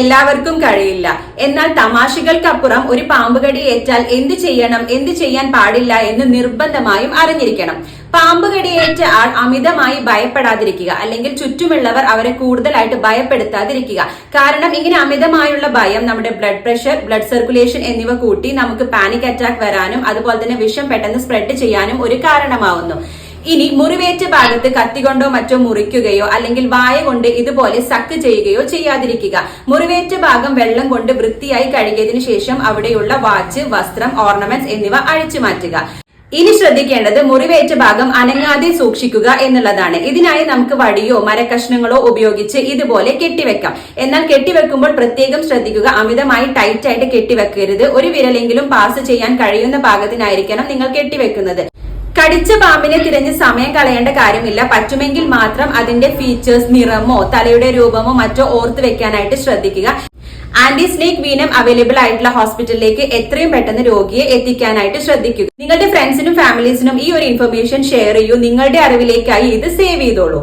എല്ലാവർക്കും കഴിയില്ല. എന്നാൽ തമാശകൾക്കപ്പുറം ഒരു പാമ്പുകടി ഏറ്റാൽ എന്ത് ചെയ്യണം എന്ത് ചെയ്യാൻ പാടില്ല എന്ന് നിർബന്ധമായും അറിഞ്ഞിരിക്കണം. പാമ്പ് കടിയേറ്റ ആൾ അമിതമായി ഭയപ്പെടാതിരിക്കുക അല്ലെങ്കിൽ ചുറ്റുമുള്ളവർ അവരെ കൂടുതലായിട്ട് ഭയപ്പെടുത്താതിരിക്കുക. കാരണം ഇങ്ങനെ അമിതമായുള്ള ഭയം നമ്മുടെ ബ്ലഡ് പ്രഷർ ബ്ലഡ് സർക്കുലേഷൻ എന്നിവ കൂട്ടി നമുക്ക് പാനിക് അറ്റാക്ക് വരാനും അതുപോലെ തന്നെ വിഷം പെട്ടെന്ന് സ്പ്രെഡ് ചെയ്യാനും ഒരു കാരണമാവുന്നു. ഇനി മുറിവേറ്റ ഭാഗത്ത് കത്തികൊണ്ടോ മറ്റോ മുറിക്കുകയോ അല്ലെങ്കിൽ വായ കൊണ്ട് ഇതുപോലെ സക്ക് ചെയ്യുകയോ ചെയ്യാതിരിക്കുക. മുറിവേറ്റ ഭാഗം വെള്ളം കൊണ്ട് വൃത്തിയായി കഴുകിയതിനു ശേഷം അവിടെയുള്ള വാച്ച് വസ്ത്രം ഓർണമെന്റ്സ് എന്നിവ അഴിച്ചു മാറ്റുക. ഇനി ശ്രദ്ധിക്കേണ്ടത് മുറിവേറ്റ ഭാഗം അനങ്ങാതെ സൂക്ഷിക്കുക എന്നുള്ളതാണ്. ഇതിനായി നമുക്ക് വടിയോ മരക്കഷ്ണങ്ങളോ ഉപയോഗിച്ച് ഇതുപോലെ കെട്ടിവെക്കാം. എന്നാൽ കെട്ടിവെക്കുമ്പോൾ പ്രത്യേകം ശ്രദ്ധിക്കുക അമിതമായി ടൈറ്റായിട്ട് കെട്ടിവെക്കരുത്. ഒരു വിരലെങ്കിലും പാസ് ചെയ്യാൻ കഴിയുന്ന ഭാഗത്തിനായിരിക്കണം നിങ്ങൾ കെട്ടിവെക്കുന്നത്. കടിച്ച പാമ്പിനെ തിരഞ്ഞ് സമയം കളയേണ്ട കാര്യമില്ല. പറ്റുമെങ്കിൽ മാത്രം അതിന്റെ ഫീച്ചേഴ്സ് നിറമോ തലയുടെ രൂപമോ മറ്റോ ഓർത്ത് വെക്കാനായിട്ട് ശ്രദ്ധിക്കുക. ആന്റി സ്നേക് വീനം അവൈലബിൾ ആയിട്ടുള്ള ഹോസ്പിറ്റലിലേക്ക് എത്രയും പെട്ടെന്ന് രോഗിയെ എത്തിക്കാനായിട്ട് ശ്രദ്ധിക്കുക. നിങ്ങളുടെ ഫ്രണ്ട്സിനും ഫാമിലീസിനും ഈ ഒരു ഇൻഫർമേഷൻ ഷെയർ ചെയ്യൂ. നിങ്ങളുടെ അറിവിലേക്കായി ഇത് സേവ് ചെയ്തോളൂ.